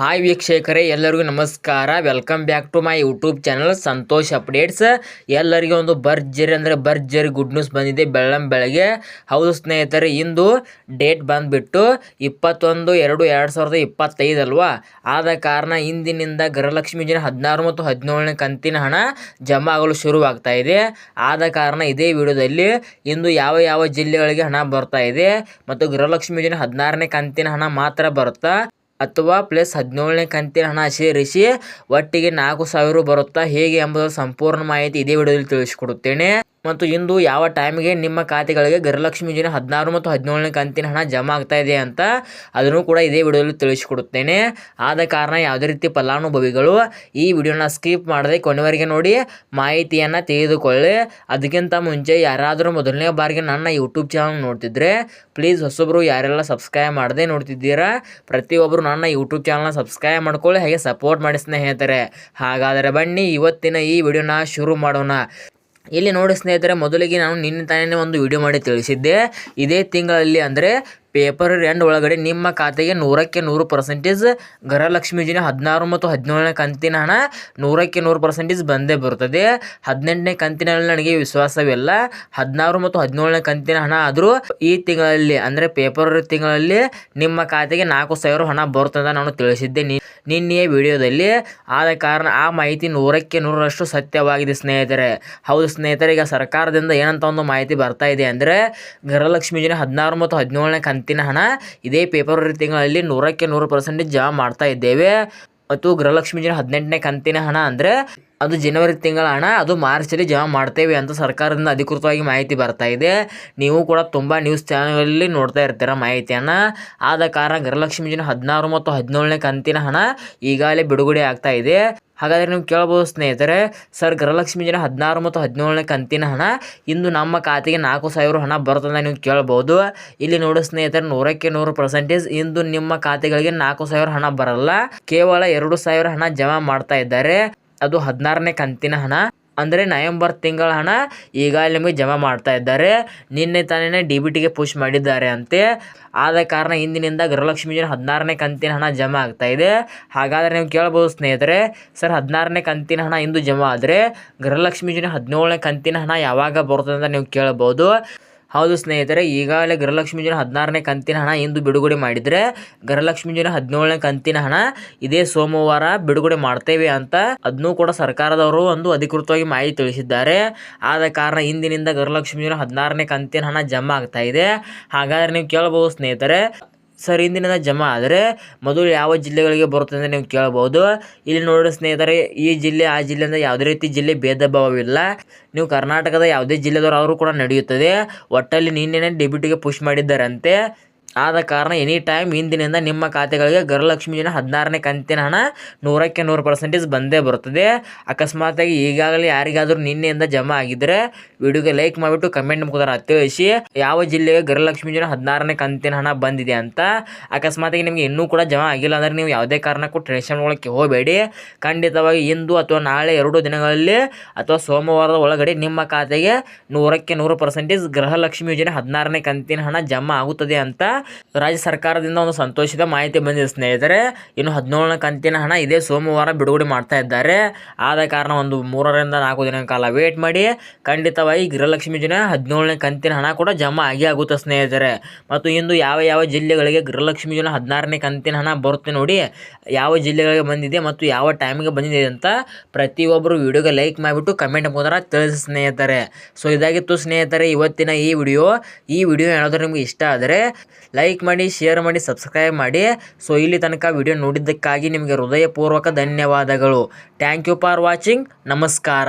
Hi ವೀಕ್ಷಕರೇ, ಎಲ್ಲರಿಗೂ ನಮಸ್ಕಾರ. Welcome back to my YouTube channel Santosh updates ಎಲ್ಲರಿಗೂ ಒಂದು ಭರ್ಜರಿ ಅಂದರೆ ಭರ್ಜರಿ ಗುಡ್ ನ್ಯೂಸ್ ಬಂದಿದೆ. ಬೆಳ್ಳಂ ಬೆಳಗ್ಗೆ. ಹೌದು ಸ್ನೇಹಿತರೆ, ಇಂದು ಡೇಟ್ ಬಂದುಬಿಟ್ಟು ಇಪ್ಪತ್ತೊಂದು ಎರಡು ಎರಡು ಸಾವಿರದ ಇಪ್ಪತ್ತೈದು ಅಲ್ವಾ? ಆದ ಕಾರಣ ಇಂದಿನಿಂದ ಗೃಹಲಕ್ಷ್ಮಿ ಯೋಜನೆ ಹದಿನಾರು ಮತ್ತು ಹದಿನೇಳನೇ ಕಂತಿನ ಹಣ ಜಮಾ ಆಗಲು ಶುರುವಾಗ್ತಾ ಇದೆ. ಆದ ಕಾರಣ ಇದೇ ವಿಡಿಯೋದಲ್ಲಿ ಇಂದು ಯಾವ ಯಾವ ಜಿಲ್ಲೆಗಳಿಗೆ ಹಣ ಬರ್ತಾ ಇದೆ ಮತ್ತು ಗೃಹಲಕ್ಷ್ಮಿ ಯೋಜನೆ ಹದಿನಾರನೇ ಕಂತಿನ ಹಣ ಮಾತ್ರ ಬರುತ್ತಾ? ಅಥವಾ ಪ್ಲಸ್ ಹದಿನೇಳನೇ ಕಂತಿನ ಹಣ ಸೇರಿಸಿ, ಒಟ್ಟಿಗೆ ನಾಲ್ಕು ಸಾವಿರ ಬರುತ್ತಾ ಹೇಗೆ ಎಂಬುದರ ಸಂಪೂರ್ಣ ಮಾಹಿತಿ ಇದೇ ವಿಡಿಯೋದಲ್ಲಿ ತಿಳಿಸಿಕೊಡುತ್ತೇನೆ. ಮತ್ತು ಇಂದು ಯಾವ ಟೈಮ್ಗೆ ನಿಮ್ಮ ಖಾತೆಗಳಿಗೆ ಗೃಹಲಕ್ಷ್ಮಿ ಯೋಜನೆ ಹದಿನಾರು ಮತ್ತು ಹದಿನೇಳನೇ ಕಂತಿನ ಹಣ ಜಮಾ ಆಗ್ತಾ ಇದೆ ಅಂತ ಅದನ್ನು ಕೂಡ ಇದೇ ವಿಡಿಯೋದಲ್ಲಿ ತಿಳಿಸಿಕೊಡುತ್ತೇನೆ. ಆದ ಕಾರಣ ಯಾವುದೇ ರೀತಿ ಫಲಾನುಭವಿಗಳು ಈ ವಿಡಿಯೋನ ಸ್ಕಿಪ್ ಮಾಡದೆ ಕೊನೆವರೆಗೆ ನೋಡಿ ಮಾಹಿತಿಯನ್ನು ತೆಗೆದುಕೊಳ್ಳಿ. ಅದಕ್ಕಿಂತ ಮುಂಚೆ ಯಾರಾದರೂ ಮೊದಲನೇ ಬಾರಿಗೆ ನನ್ನ ಯೂಟ್ಯೂಬ್ ಚಾನಲ್ ನೋಡ್ತಿದ್ರೆ ಪ್ಲೀಸ್ ಹೊಸೊಬ್ಬರು ಯಾರೆಲ್ಲ ಸಬ್ಸ್ಕ್ರೈಬ್ ಮಾಡದೆ ನೋಡ್ತಿದ್ದೀರಾ, ಪ್ರತಿಯೊಬ್ಬರು ನನ್ನ ಯೂಟ್ಯೂಬ್ ಚಾನಲ್ನ ಸಬ್ಸ್ಕ್ರೈಬ್ ಮಾಡ್ಕೊಳ್ಳಿ, ಹಾಗೆ ಸಪೋರ್ಟ್ ಮಾಡಿ ಸ್ನೇಹಿತರೆ. ಹಾಗಾದರೆ ಬನ್ನಿ, ಇವತ್ತಿನ ಈ ವಿಡಿಯೋನ ಶುರು ಮಾಡೋಣ. ಇಲ್ಲಿ ನೋಡಿ ಸ್ನೇಹಿತರೆ ಮೊದಲಿಗೆ ನಾನು ನಿನ್ನೆ ತಾನೇ ಒಂದು ವಿಡಿಯೋ ಮಾಡಿ ತಿಳಿಸಿದ್ದೆ. ಇದೇ ತಿಂಗಳಲ್ಲಿ ಅಂದರೆ ಪೇಪರ್ ಎಂಡ್ ಒಳಗಡೆ ನಿಮ್ಮ ಖಾತೆಗೆ ನೂರಕ್ಕೆ ನೂರು ಪರ್ಸೆಂಟೇಜ್ ಗೃಹಲಕ್ಷ್ಮಿ ಯೋಜನೆ ಹದಿನಾರು ಮತ್ತು ಹದಿನೇಳನೇ ಕಂತಿನ ಹಣ ನೂರಕ್ಕೆ ನೂರು ಪರ್ಸೆಂಟೇಜ್ ಬಂದೇ ಬರ್ತದೆ ಹದಿನೆಂಟನೇ ಕಂತಿನಲ್ಲಿ ನನಗೆ ವಿಶ್ವಾಸವಿಲ್ಲ. ಹದಿನಾರು ಮತ್ತು ಹದಿನೇಳನೇ ಕಂತಿನ ಹಣ ಆದರೂ ಈ ತಿಂಗಳಲ್ಲಿ, ಅಂದರೆ ಪೇಪರ್ ತಿಂಗಳಲ್ಲಿ ನಿಮ್ಮ ಖಾತೆಗೆ ನಾಲ್ಕು ಸಾವಿರ ಹಣ ಬರುತ್ತದ ನಾನು ತಿಳಿಸಿದ್ದೆ. ನಿನ್ನೆಯ ವಿಡಿಯೋದಲ್ಲಿ ಆದ ಕಾರಣ ಆ ಮಾಹಿತಿ ನೂರಕ್ಕೆ ನೂರರಷ್ಟು ಸತ್ಯವಾಗಿದೆ ಸ್ನೇಹಿತರೆ. ಹೌದು ಸ್ನೇಹಿತರೆ, ಈಗ ಸರ್ಕಾರದಿಂದ ಏನಂತ ಒಂದು ಮಾಹಿತಿ ಬರ್ತಾ ಇದೆ ಅಂದರೆ ಗೃಹಲಕ್ಷ್ಮಿ ಯೋಜನೆ ಹದಿನಾರು ಮತ್ತು ಹದಿನೇಳನೇ ಕಂತಿನ ಹಣ ಇದೇ ಫೆಬ್ರವರಿ ತಿಂಗಳಲ್ಲಿ ನೂರಕ್ಕೆ ನೂರು ಪರ್ಸೆಂಟ್ ಜಮಾ ಮಾಡ್ತಾ ಇದ್ದೇವೆ. ಮತ್ತು ಗೃಹಲಕ್ಷ್ಮಿ ಯೋಜನೆ ಹದಿನೆಂಟನೇ ಕಂತಿನ ಹಣ ಅಂದರೆ ಅದು ಜನವರಿ ತಿಂಗಳ ಹಣ, ಅದು ಮಾರ್ಚಲ್ಲಿ ಜಮಾ ಮಾಡ್ತೇವೆ ಅಂತ ಸರ್ಕಾರದಿಂದ ಅಧಿಕೃತವಾಗಿ ಮಾಹಿತಿ ಬರ್ತಾ ಇದೆ. ನೀವು ಕೂಡ ತುಂಬ ನ್ಯೂಸ್ ಚಾನಲಲ್ಲಿ ನೋಡ್ತಾ ಇರ್ತೀರ ಮಾಹಿತಿಯನ್ನು. ಆದ ಕಾರಣ ಗೃಹಲಕ್ಷ್ಮಿ ಜನ ಹದಿನಾರು ಮತ್ತು ಹದಿನೇಳನೇ ಕಂತಿನ ಹಣ ಈಗಾಗಲೇ ಬಿಡುಗಡೆ ಆಗ್ತಾ ಇದೆ. ಹಾಗಾದರೆ ನೀವು ಕೇಳ್ಬೋದು ಸ್ನೇಹಿತರೆ, ಸರ್ ಗೃಹಲಕ್ಷ್ಮಿ ಜನ ಹದಿನಾರು ಮತ್ತು ಹದಿನೇಳನೇ ಕಂತಿನ ಹಣ, ಇಂದು ನಮ್ಮ ಖಾತೆಗೆ ನಾಲ್ಕು ಸಾವಿರ ಹಣ ಬರುತ್ತಂತ ನೀವು ಕೇಳ್ಬೋದು. ಇಲ್ಲಿ ನೋಡಿ ಸ್ನೇಹಿತರೆ, ನೂರಕ್ಕೆ ನೂರು ಪರ್ಸೆಂಟೇಜ್ ಇಂದು ನಿಮ್ಮ ಖಾತೆಗಳಿಗೆ ನಾಲ್ಕು ಸಾವಿರ ಹಣ ಬರಲ್ಲ. ಕೇವಲ ಎರಡು ಸಾವಿರ ಹಣ ಜಮಾ ಮಾಡ್ತಾ ಇದ್ದಾರೆ. ಅದು ಹದಿನಾರನೇ ಕಂತಿನ ಹಣ. ಅಂದರೆ ನವೆಂಬರ್ ತಿಂಗಳ ಹಣ ಈಗಾಗಲೇ ನಿಮಗೆ ಜಮಾ ಮಾಡ್ತಾ ಇದ್ದಾರೆ. ನಿನ್ನೆ ತಾನೇ ಡಿ ಬಿ ಟಿಗೆ ಪುಷ್ ಮಾಡಿದ್ದಾರೆ ಅಂತೆ. ಆದ ಕಾರಣ ಇಂದಿನಿಂದ ಗೃಹಲಕ್ಷ್ಮಿ ಯೋಜನೆ ಹದಿನಾರನೇ ಕಂತಿನ ಹಣ ಜಮಾ ಆಗ್ತಾ ಇದೆ. ಹಾಗಾದರೆ ನೀವು ಕೇಳ್ಬೋದು ಸ್ನೇಹಿತರೆ, ಸರ್ ಹದಿನಾರನೇ ಕಂತಿನ ಹಣ ಇಂದು ಜಮಾ ಆದರೆ ಗೃಹಲಕ್ಷ್ಮಿ ಯೋಜನೆ ಹದಿನೇಳನೇ ಕಂತಿನ ಹಣ ಯಾವಾಗ ಬರ್ತದೆ ಅಂತ ನೀವು ಕೇಳ್ಬೋದು. ಹೌದು ಸ್ನೇಹಿತರೆ, ಈಗಾಗಲೇ ಗೃಹಲಕ್ಷ್ಮಿ ಯೋಜನೆ ಹದಿನಾರನೇ ಕಂತಿನ ಹಣ ಇಂದು ಬಿಡುಗಡೆ ಮಾಡಿದರೆ ಗೃಹಲಕ್ಷ್ಮಿ ಜನ ಹದಿನೇಳನೇ ಕಂತಿನ ಹಣ ಇದೇ ಸೋಮವಾರ ಬಿಡುಗಡೆ ಮಾಡ್ತೇವೆ ಅಂತ ಅದನ್ನೂ ಕೂಡ ಸರ್ಕಾರದವರು ಒಂದು ಅಧಿಕೃತವಾಗಿ ಮಾಹಿತಿ ತಿಳಿಸಿದ್ದಾರೆ. ಆದ ಕಾರಣ ಇಂದಿನಿಂದ ಗೃಹಲಕ್ಷ್ಮಿ ಜನ ಹದಿನಾರನೇ ಕಂತಿನ ಹಣ ಜಮಾ ಆಗ್ತಾ ಇದೆ. ಹಾಗಾದರೆ ನೀವು ಕೇಳಬಹುದು ಸ್ನೇಹಿತರೆ ಸರ್ ಇಂದಿನಿಂದ ಜಮಾ. ಆದರೆ ಮೊದಲು ಯಾವ ಜಿಲ್ಲೆಗಳಿಗೆ ಬರುತ್ತೆ ಅಂತ ನೀವು ಕೇಳಬಹುದು ಇಲ್ಲಿ ನೋಡಿ ಸ್ನೇಹಿತರೆ, ಈ ಜಿಲ್ಲೆ, ಆ ಜಿಲ್ಲೆಯಿಂದ ಯಾವುದೇ ರೀತಿ ಜಿಲ್ಲೆ ಭೇದ ಭಾವವಿಲ್ಲ. ನೀವು ಕರ್ನಾಟಕದ ಯಾವುದೇ ಜಿಲ್ಲೆದವರು ಅವರು ಕೂಡ ನಡೆಯುತ್ತದೆ. ಒಟ್ಟಲ್ಲಿ ನಿನ್ನೆನೇ ಡೆಬಿಟಿಗೆ ಪುಷ್ ಮಾಡಿದ್ದಾರಂತೆ ಆದ ಕಾರಣ ಎನಿ ಟೈಮ್ ಇಂದಿನಿಂದ ನಿಮ್ಮ ಖಾತೆಗಳಿಗೆ ಗೃಹಲಕ್ಷ್ಮಿ ಯೋಜನೆ ಹದಿನಾರನೇ ಕಂತಿನ ಹಣ ನೂರಕ್ಕೆ ನೂರು ಪರ್ಸೆಂಟೇಜ್ ಬಂದೇ ಬರುತ್ತದೆ. ಅಕಸ್ಮಾತಾಗಿ ಈಗಾಗಲೇ ಯಾರಿಗಾದರೂ ನಿನ್ನೆಯಿಂದ ಜಮಾ ಆಗಿದ್ದರೆ ವಿಡಿಯೋಗೆ ಲೈಕ್ ಮಾಡಿಬಿಟ್ಟು ಕಮೆಂಟ್ ಮುಖಾಂತರ ತಿಳಿಸಿ ಯಾವ ಜಿಲ್ಲೆಗೆ ಗೃಹಲಕ್ಷ್ಮಿ ಯೋಜನೆ ಹದಿನಾರನೇ ಕಂತಿನ ಹಣ ಬಂದಿದೆ ಅಂತ ಅಕಸ್ಮಾತಾಗಿ ನಿಮಗೆ ಇನ್ನೂ ಕೂಡ ಜಮಾ ಆಗಿಲ್ಲ ಅಂದರೆ ನೀವು ಯಾವುದೇ ಕಾರಣಕ್ಕೂ ಟೆನ್ಷನ್ ಒಳಗೆ ಹೋಗಬೇಡಿ. ಖಂಡಿತವಾಗಿ ಇಂದು ಅಥವಾ ನಾಳೆ ಎರಡು ದಿನಗಳಲ್ಲಿ ಅಥವಾ ಸೋಮವಾರದ ಒಳಗಡೆ ನಿಮ್ಮ ಖಾತೆಗೆ ನೂರಕ್ಕೆ ನೂರು ಪರ್ಸೆಂಟೇಜ್ ಗೃಹಲಕ್ಷ್ಮಿ ಯೋಜನೆ ಹದಿನಾರನೇ ಕಂತಿನ ಹಣ ಜಮಾ ಆಗುತ್ತದೆ ಅಂತ ರಾಜ್ಯ ಸರ್ಕಾರದಿಂದ ಒಂದು ಸಂತೋಷದ ಮಾಹಿತಿ ಬಂದಿದೆ ಸ್ನೇಹಿತರೆ. ಇನ್ನು ಹದಿನೇಳನೇ ಕಂತಿನ ಹಣ ಇದೇ ಸೋಮವಾರ ಬಿಡುಗಡೆ ಮಾಡ್ತಾ ಇದ್ದಾರೆ. ಆದ ಕಾರಣ ಒಂದು ಮೂರರಿಂದ ನಾಲ್ಕು ದಿನ ಕಾಲ ವೇಟ್ ಮಾಡಿ. ಖಂಡಿತವಾಗಿ ಗೃಹಲಕ್ಷ್ಮಿ ಯೋಜನೆ ಹದಿನೇಳನೇ ಕಂತಿನ ಹಣ ಕೂಡ ಜಮಾ ಆಗಿ ಆಗುತ್ತೆ ಸ್ನೇಹಿತರೆ. ಮತ್ತು ಇಂದು ಯಾವ ಯಾವ ಜಿಲ್ಲೆಗಳಿಗೆ ಗೃಹಲಕ್ಷ್ಮಿ ಯೋಜನೆ ಹದಿನಾರನೇ ಕಂತಿನ ಹಣ ಬರುತ್ತೆ ನೋಡಿ ಯಾವ ಜಿಲ್ಲೆಗಳಿಗೆ ಬಂದಿದೆ ಮತ್ತು ಯಾವ ಟೈಮಿಗೆ ಬಂದಿದೆ ಅಂತ ಪ್ರತಿಯೊಬ್ಬರು ವಿಡಿಯೋಗೆ ಲೈಕ್ ಮಾಡಿಬಿಟ್ಟು ಕಮೆಂಟ್ ಮುಖಾಂತರ ತಿಳಿಸಿ ಸ್ನೇಹಿತರೆ. ಸೊ ಇದಾಗಿತ್ತು ಸ್ನೇಹಿತರೆ ಇವತ್ತಿನ ಈ ವಿಡಿಯೋ ಈ ವಿಡಿಯೋ ಏನಾದರೂ ನಿಮಗೆ ಇಷ್ಟ ಆದರೆ ಲೈಕ್ ಮಾಡಿ ಶೇರ್ ಮಾಡಿ ಸಬ್ಸ್ಕ್ರೈಬ್ ಮಾಡಿ. ಸೊ ಇಲ್ಲಿ ತನಕ ವಿಡಿಯೋ ನೋಡಿದ್ದಕ್ಕಾಗಿ ನಿಮಗೆ ಹೃದಯಪೂರ್ವಕ ಧನ್ಯವಾದಗಳು. ಥ್ಯಾಂಕ್ ಯು ಫಾರ್ ವಾಚಿಂಗ್ ನಮಸ್ಕಾರ.